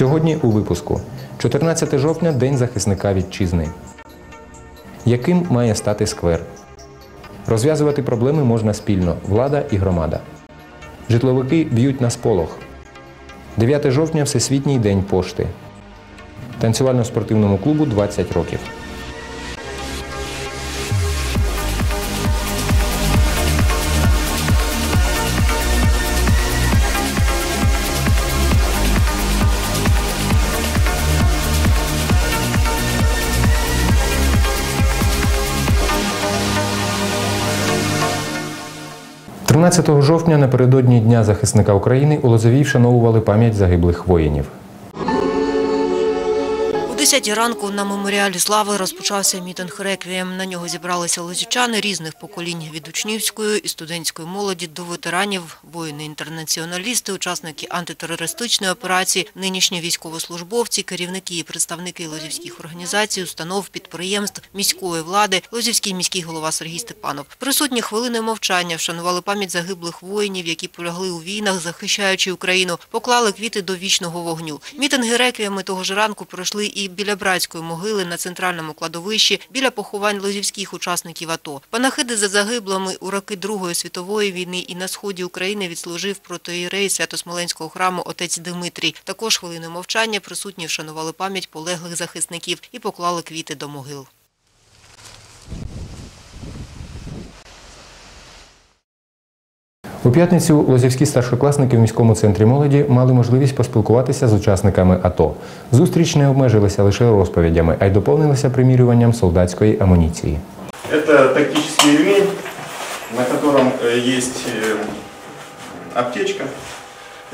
Сьогодні у випуску 14 жовтня День захисника вітчизни. Яким має стати сквер? Розв'язувати проблеми можна спільно влада і громада. Житловики б'ють на сполох. 9 жовтня Всесвітній день пошти. Танцювально-спортивному клубу 20 років. – 13 жовтня напередодні Дня захисника України у Лозовій вшановували пам'ять загиблих воїнів. У 10 ранку на меморіалі слави розпочався мітинг реквієм. На нього зібралися лозівчани різних поколінь від учнівської і студентської молоді до ветеранів, воїни-інтернаціоналісти, учасники антитерористичної операції, нинішні військовослужбовці, керівники і представники лозівських організацій, установ, підприємств, міської влади, лозівський міський голова Сергій Степанов. Присутні хвилини мовчання вшанували пам'ять загиблих воїнів, які полягли у війнах, захищаючи Україну, поклали квіти до вічного вогню. Мітинги реквіями того ж ранку пройшли і біля братської могили на центральному кладовищі, біля поховань лозівських учасників АТО. Панахиди за загиблими у роки Другої світової війни і на сході України відслужив протоїрей Свято-Смоленського храму отець Димитрій. Також хвилину мовчання присутні вшанували пам'ять полеглих захисників і поклали квіти до могил. У п'ятницю лозівські старшокласники в міському центрі молоді мали можливість поспілкуватися з учасниками АТО. Зустріч не обмежилася лише розповідями, а й доповнилася примірюванням солдатської амуніції. Это тактический ремень, на котором э, есть э, аптечка.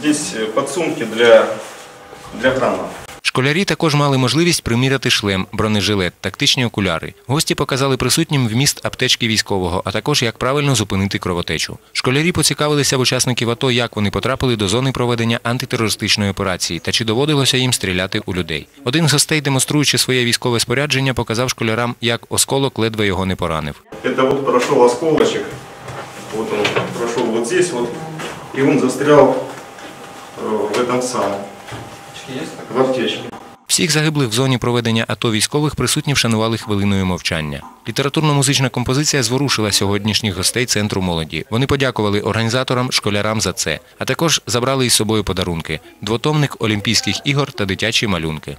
Здесь э, подсумки для, для гранат. Школярі також мали можливість приміряти шлем, бронежилет, тактичні окуляри. Гості показали присутнім вміст аптечки військового, а також як правильно зупинити кровотечу. Школярі поцікавилися в учасників АТО, як вони потрапили до зони проведення антитерористичної операції та чи доводилося їм стріляти у людей. Один з гостей, демонструючи своє військове спорядження, показав школярам, як осколок ледве його не поранив. Это вот прошел осколочек. Вот он прошел вот здесь вот. И он застрял э, в этом самом. В аптечке. Всіх загиблих в зоні проведення АТО військових присутні вшанували хвилиною мовчання. Літературно-музична композиція зворушила сьогоднішніх гостей центру молоді. Вони подякували організаторам, школярам за це, а також забрали із собою подарунки: двотомник Олімпійських ігор та дитячі малюнки.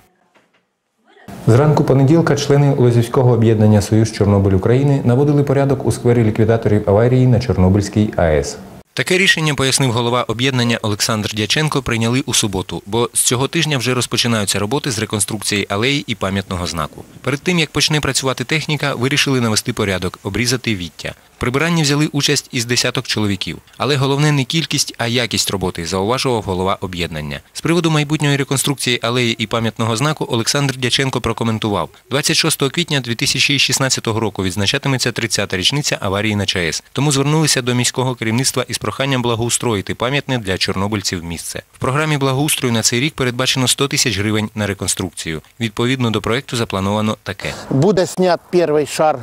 Зранку понеділка члени Лозівського об'єднання Союз Чорнобиль України наводили порядок у сквері ліквідаторів аварії на Чорнобильській АЕС. Таке рішення, пояснив голова об'єднання Олександр Дяченко, прийняли у суботу, бо з цього тижня вже розпочинаються роботи з реконструкції алеї і пам'ятного знаку. Перед тим, як почне працювати техніка, вирішили навести порядок, обрізати віття. Прибиранні взяли участь із десяток чоловіків. Але головне не кількість, а якість роботи, зауважував голова об'єднання. З приводу майбутньої реконструкції алеї і пам'ятного знаку Олександр Дяченко прокоментував. 26 квітня 2016 року відзначатиметься 30-та річниця аварії на ЧАЕС. Тому звернулися до міського керівництва із проханням благоустроїти пам'ятне для чорнобильців місце. В програмі благоустрою на цей рік передбачено 100 тисяч гривень на реконструкцію. Відповідно до проекту заплановано таке. буде снят перший шар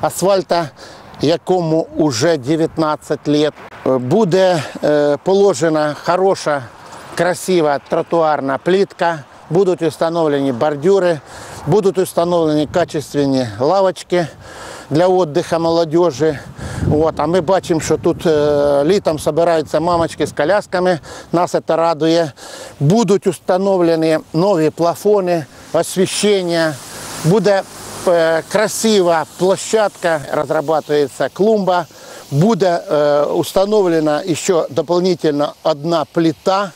асфальта, якому вже 19 років. Буде е, положена хороша, красива тротуарна плитка, будуть встановлені бордюри, будуть встановлені качественні лавочки для відпочинку молодежі. От, а ми бачимо, що тут е, літом збираються мамочки з колясками, нас це радує. Будуть встановлені нові плафони, освіщення, буде е, красива площадка, разрабатывается клумба, буде е, установлена еще дополнительно одна плита.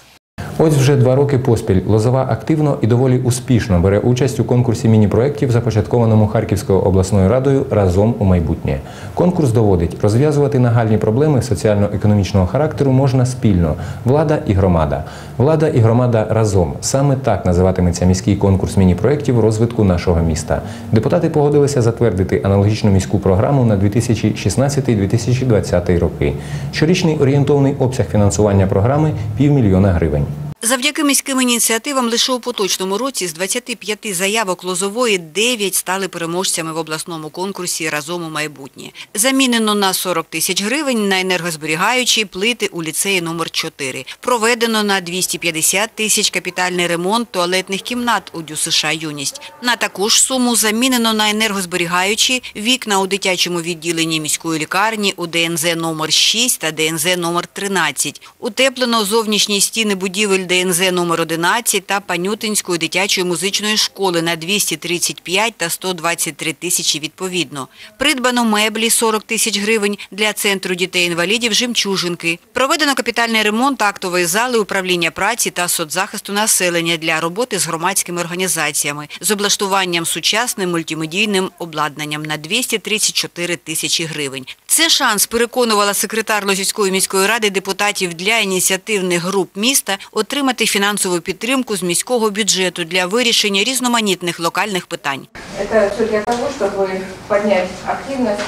Ось вже два роки поспіль Лозова активно і доволі успішно бере участь у конкурсі міні-проєктів, започаткованому Харківською обласною радою разом у майбутнє. Конкурс доводить, розв'язувати нагальні проблеми соціально-економічного характеру можна спільно влада і громада. Влада і громада разом. Саме так називатиметься міський конкурс міні-проєктів розвитку нашого міста. Депутати погодилися затвердити аналогічну міську програму на 2016-2020 роки. Щорічний орієнтовний обсяг фінансування програми півмільйона гривень. Завдяки міським ініціативам лише у поточному році з 25 заявок Лозової 9 стали переможцями в обласному конкурсі «Разом у майбутнє». Замінено на 40 тисяч гривень на енергозберігаючі плити у ліцеї номер 4. Проведено на 250 тисяч капітальний ремонт туалетних кімнат у ДЮСШ «Юність». На таку ж суму замінено на енергозберігаючі вікна у дитячому відділенні міської лікарні у ДНЗ номер 6 та ДНЗ номер 13. Утеплено зовнішні стіни будівель ДНЗ номер 11 та Панютинської дитячої музичної школи на 235 та 123 тисячі відповідно. Придбано меблі 40 тисяч гривень для Центру дітей-інвалідів «Жемчужинки». Проведено капітальний ремонт актової зали управління праці та соцзахисту населення для роботи з громадськими організаціями з облаштуванням сучасним мультимедійним обладнанням на 234 тисячі гривень. Це шанс, переконувала секретар Лозівської міської ради депутатів для ініціативних груп міста отримати фінансову підтримку з міського бюджету для вирішення різноманітних локальних питань. Это все для того, чтобы поднять активность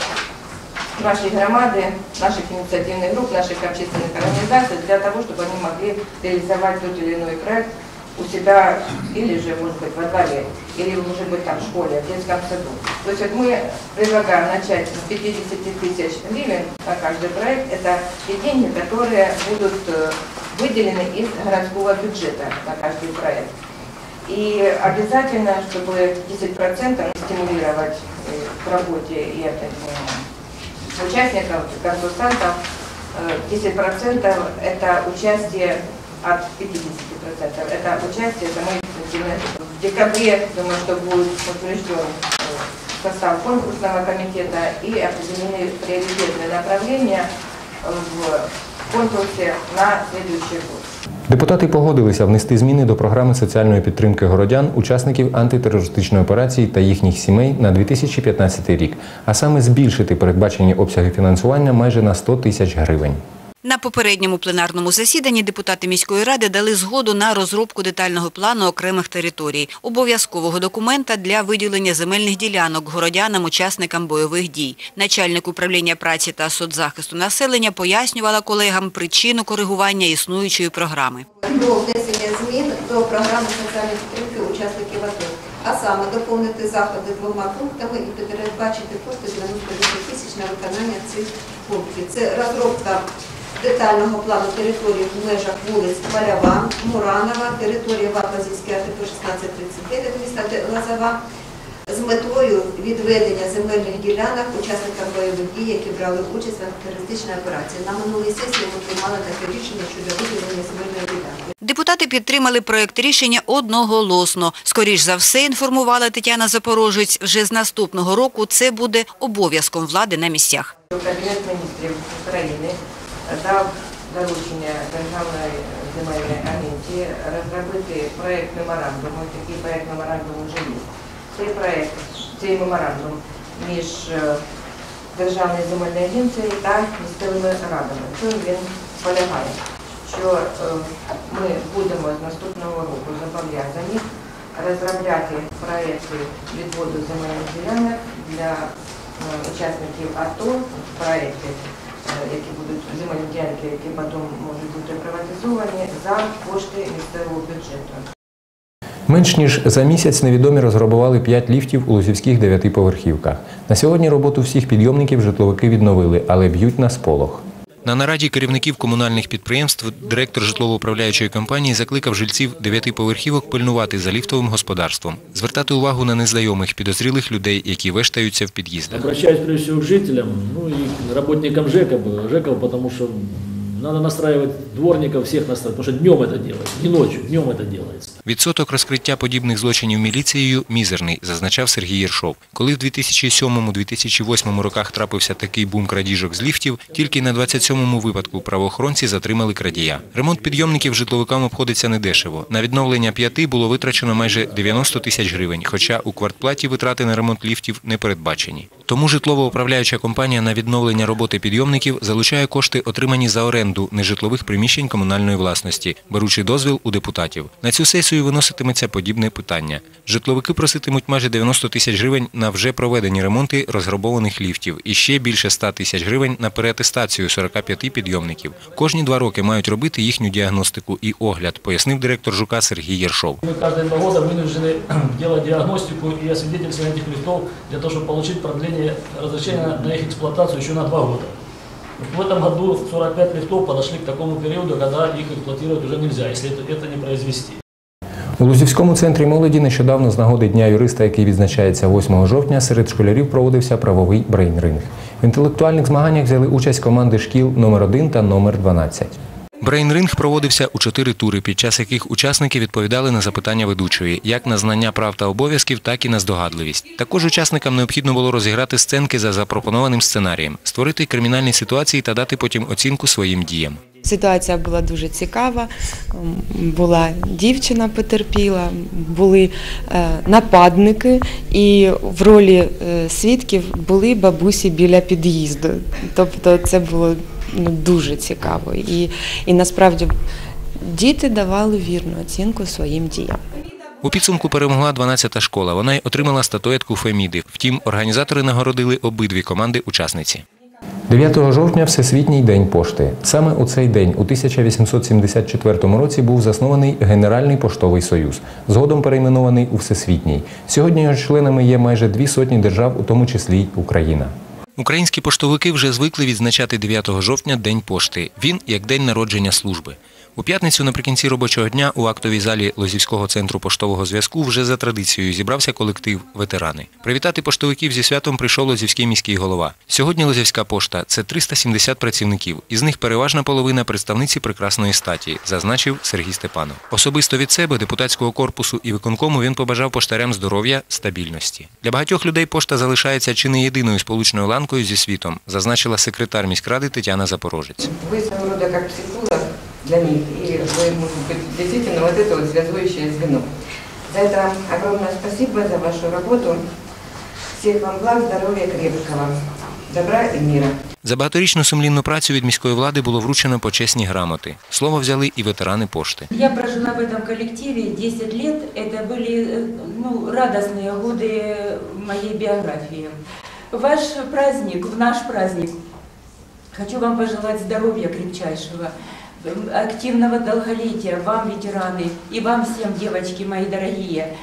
нашей громады, наших инициативных групп, наших общественных организаций, для того, чтобы они могли реализовать тот или иной проект у себя или же, может быть, во дворе, или, может быть, там в школе, в детском саду. То есть вот мы предлагаем начать с 50 тысяч гривен на каждый проект. Это те деньги, которые будут э, выделены из городского бюджета на каждый проект. И обязательно, чтобы 10% стимулировать э, к работе и это, э, участников, консультантов, э, 10% это участие от 50%. Это участие самой инициативной. В декабре, думаю, что будет утвержден состав конкурсного комитета и определены приоритетные направления в конкурсе на следующий год. Депутати погодилися внести зміни до програми соціальної підтримки городян, учасників антитерористичної операції та їхніх сімей на 2015 рік, а саме збільшити передбачені обсяги фінансування майже на 100 тисяч гривень. На попередньому пленарному засіданні депутати міської ради дали згоду на розробку детального плану окремих територій, обов'язкового документа для виділення земельних ділянок городянам, учасникам бойових дій. Начальник управління праці та соцзахисту населення пояснювала колегам причину коригування існуючої програми. про внесення змін до програми соціальної підтримки учасників АТО, а саме доповнити заходи двома пунктами і передбачити кошти 98 тисяч на виконання цих пунктів. Це розробка детального плану території в межах вулиць Полява, Муранова, територія Ватлазівської АТП 1639 міста Лазова, з метою відведення земельних ділянок учасникам бойових дій, які брали участь в антитерористичній операції. На минулій сесії ми приймали таке рішення щодо виділення земельної ділянки. Депутати підтримали проект рішення одноголосно. Скоріш за все, інформувала Тетяна Запорожець, вже з наступного року це буде обов'язком влади на місцях. Кабінет міністрів України дав доручення Державної земельної агенції розробити проєкт меморандуму. Такий проєкт меморандуму вже є. Цей проєкт, цей меморандум між е, Державною земельною агенцією та місцевими радами. В він полягає? Що е, ми будемо з наступного року зобов'язані розробляти проєкти відводу земельних ділянок для е, учасників АТО, проєкти, які будуть земельні які потім можуть бути приватизовані за кошти місцевого бюджету. Менш ніж за місяць невідомі розграбували 5 ліфтів у Лозівських дев'ятиповерхівках. На сьогодні роботу всіх підйомників житловики відновили, але б'ють на сполох. На нараді керівників комунальних підприємств директор житлово-управляючої компанії закликав жильців дев'ятиповерхівок пильнувати за ліфтовим господарством, звертати увагу на незнайомих підозрілих людей, які вештаються в під'їздах. Обращаюсь прежде всего к жителям, ну и к работникам ЖЭКа, ЖЭКов, потому что надо настраивать дворников, всех настраивать, потому что днем это делается, не ночью, днем это делается. Відсоток розкриття подібних злочинів міліцією мізерний, зазначав Сергій Єршов. Коли в 2007-2008 роках трапився такий бум крадіжок з ліфтів, тільки на 27-му випадку правоохоронці затримали крадія. Ремонт підйомників житловикам обходиться недешево. На відновлення п'яти було витрачено майже 90 тисяч гривень, хоча у квартплаті витрати на ремонт ліфтів не передбачені. Тому житлово-управляюча компанія на відновлення роботи підйомників залучає кошти, отримані за оренду нежитлових приміщень комунальної власності, беручи дозвіл у депутатів. На цю сесію сесію виноситиметься подібне питання. Житловики проситимуть майже 90 тисяч гривень на вже проведені ремонти розграбованих ліфтів і ще більше 100 тисяч гривень на переатестацію 45 підйомників. Кожні два роки мають робити їхню діагностику і огляд, пояснив директор ЖУКа Сергій Єршов. Мы каждые два года вынуждены делать диагностику и освидетельствование этих лифтов для того, чтобы получить продление разрешения на их эксплуатацию еще на два года. Вот В этом году 45 лифтов подошли к такому периоду, когда их эксплуатировать уже нельзя, если это, это не произвести. У Лузівському центрі молоді нещодавно з нагоди Дня юриста, який відзначається 8 жовтня, серед школярів проводився правовий брейнринг. В інтелектуальних змаганнях взяли участь команди шкіл номер 1 та номер 12. Брейнринг проводився у чотири тури, під час яких учасники відповідали на запитання ведучої, як на знання прав та обов'язків, так і на здогадливість. Також учасникам необхідно було розіграти сценки за запропонованим сценарієм, створити кримінальні ситуації та дати потім оцінку своїм діям. Ситуація була дуже цікава. Була дівчина потерпіла, були е, нападники, і в ролі е, свідків були бабусі біля під'їзду. Тобто це було ну, дуже цікаво. І, і насправді діти давали вірну оцінку своїм діям. У підсумку перемогла 12-та школа. Вона й отримала статуетку Феміди. Втім, організатори нагородили обидві команди учасниці. 9 жовтня Всесвітній день пошти. Саме у цей день, у 1874 році, був заснований Генеральний поштовий союз, згодом перейменований у Всесвітній. Сьогодні його членами є майже дві сотні держав, у тому числі й Україна. Українські поштовики вже звикли відзначати 9 жовтня День пошти. Він як день народження служби. У п'ятницю наприкінці робочого дня у актовій залі Лозівського центру поштового зв'язку вже за традицією зібрався колектив ветерани. Привітати поштовиків зі святом прийшов Лозівський міський голова. Сьогодні Лозівська пошта це 370 працівників. Із них переважна половина представниці прекрасної статі, зазначив Сергій Степанов. Особисто від себе, депутатського корпусу і виконкому він побажав поштарям здоров'я, стабільності. Для багатьох людей пошта залишається чи не єдиною сполучною ланкою зі світом, зазначила секретар міськради Тетяна Запорожець. Рода как психолог для них, и вы, может быть, действительно вот это вот связующее звено. За это вам огромное спасибо за вашу работу. Всех вам благ, здоровья крепкого, добра и мира. За багаторічну сумлінну працю від міської влади було вручено почесні грамоти. Слово взяли і ветерани пошти. Я прожила в этом коллективе 10 лет. Это были э, ну, радостные годы моей биографии. Ваш праздник, в наш праздник, хочу вам пожелать здоровья крепчайшего, э, активного долголетия вам, ветераны, и вам всем, девочки мои дорогие.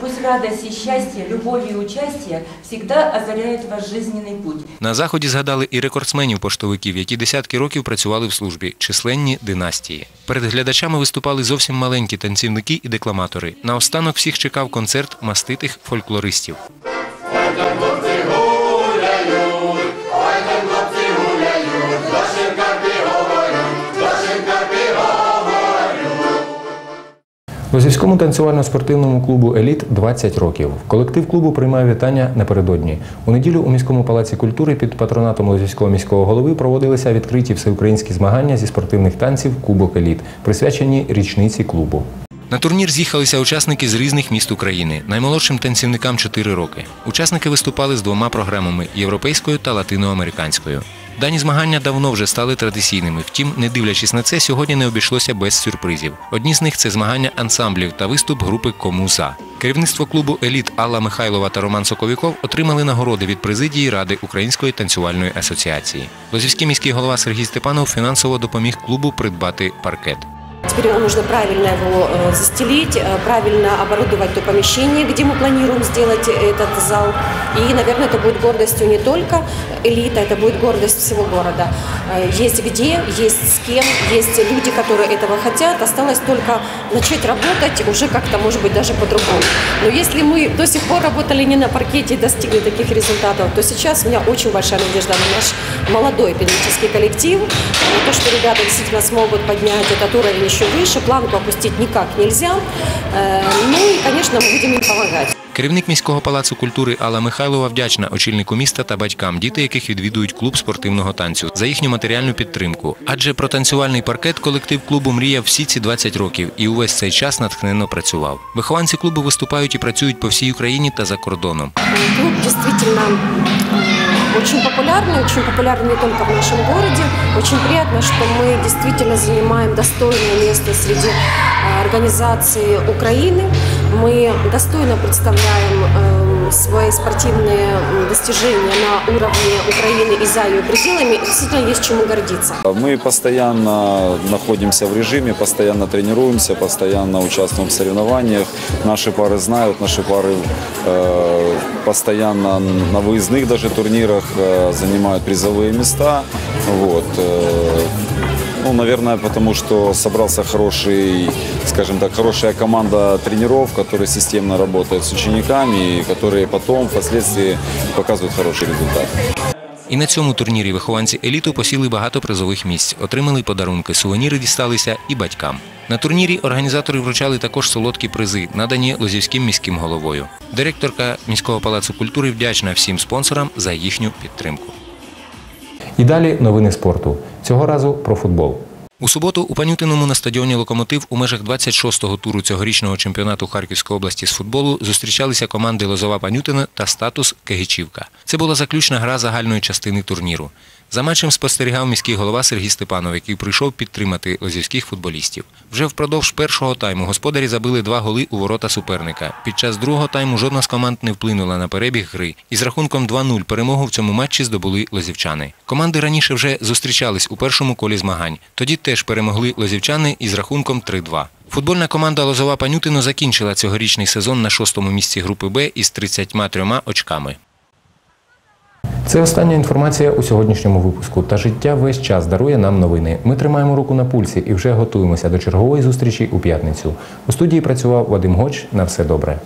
Пусть радость и счастье, любовь и участие всегда озаряют ваш жизненный путь. На заході згадали і рекордсменів поштовиків, які десятки років працювали в службі, численні династії. Перед глядачами виступали зовсім маленькі танцівники і декламатори. Наостанок всіх чекав концерт маститих фольклористів. Лозівському танцювально-спортивному клубу Еліт 20 років. Колектив клубу приймає вітання напередодні. У неділю у міському палаці культури під патронатом Лозівського міського голови проводилися відкриті всеукраїнські змагання зі спортивних танців Кубок Еліт, присвячені річниці клубу. На турнір з'їхалися учасники з різних міст України. Наймолодшим танцівникам 4 роки. Учасники виступали з двома програмами європейською та латиноамериканською. Дані змагання давно вже стали традиційними. Втім, не дивлячись на це, сьогодні не обійшлося без сюрпризів. Одні з них це змагання ансамблів та виступ групи Комуза. Керівництво клубу Еліт Алла Михайлова та Роман Соковіков отримали нагороди від президії Ради Української танцювальної асоціації. Лозівський міський голова Сергій Степанов фінансово допоміг клубу придбати паркет. Теперь нужно правильно его э, застелить, э, правильно оборудовать то помещение, где мы планируем сделать этот зал. И, наверное, это будет гордостью не только элита, это будет гордость всего города. Э, Есть где, есть с кем, есть люди, которые этого хотят. Осталось только начать работать уже как-то, может быть, даже по-другому. Но если мы до сих пор работали не на паркете и достигли таких результатов, то сейчас у меня очень большая надежда на наш молодой педагогический коллектив. На то, что ребята действительно смогут поднять этот уровень еще выше, планку опустить никак нельзя. Э, Ну и, конечно, мы будем им помогать. Керівник міського палацу культури Алла Михайлова вдячна очільнику міста та батькам, діти яких відвідують клуб спортивного танцю за їхню матеріальну підтримку. Адже про танцювальний паркет колектив клубу мріяв всі ці 20 років і увесь цей час натхненно працював. Вихованці клубу виступають і працюють по всій Україні та за кордоном. Клуб э, очень популярный, очень популярный не только в нашем городе. Очень приятно, что мы действительно занимаем достойное место среди э, организаций Украины. Мы достойно представляем э, свои спортивные достижения на уровне Украины и за ее пределами. Действительно есть чему гордиться. Мы постоянно находимся в режиме, постоянно тренируемся, постоянно участвуем в соревнованиях. Наши пары знают, наши пары э, постоянно на выездных даже турнирах э, занимают призовые места. Вот. э, ну, наверное, потому что собрался хороший, скажем так, хорошая команда тренеров, которые системно работают с учениками и которые потом, впоследствии, показывают хороший результат. І на цьому турнірі вихованці еліту посіли багато призових місць, отримали подарунки, сувеніри дісталися і батькам. На турнірі організатори вручали також солодкі призи, надані Лозівським міським головою. Директорка міського палацу культури вдячна всім спонсорам за їхню підтримку. І далі новини спорту. Цього разу про футбол. У суботу у Панютиному на стадіоні «Локомотив» у межах 26-го туру цьогорічного чемпіонату Харківської області з футболу зустрічалися команди Лозова Панютина та Статус Кегичівка. Це була заключна гра загальної частини турніру. За матчем спостерігав міський голова Сергій Степанов, який прийшов підтримати лозівських футболістів. Вже впродовж першого тайму господарі забили два голи у ворота суперника. Під час другого тайму жодна з команд не вплинула на перебіг гри. І з рахунком 2-0 перемогу в цьому матчі здобули лозівчани. Команди раніше вже зустрічались у першому колі змагань. Тоді теж перемогли лозівчани із рахунком 3-2. Футбольна команда Лозова Панютино закінчила цьогорічний сезон на шостому місці групи Б із 33 очками. Це остання інформація у сьогоднішньому випуску. Та життя весь час дарує нам новини. Ми тримаємо руку на пульсі і вже готуємося до чергової зустрічі у п'ятницю. У студії працював Вадим Гоч. На все добре.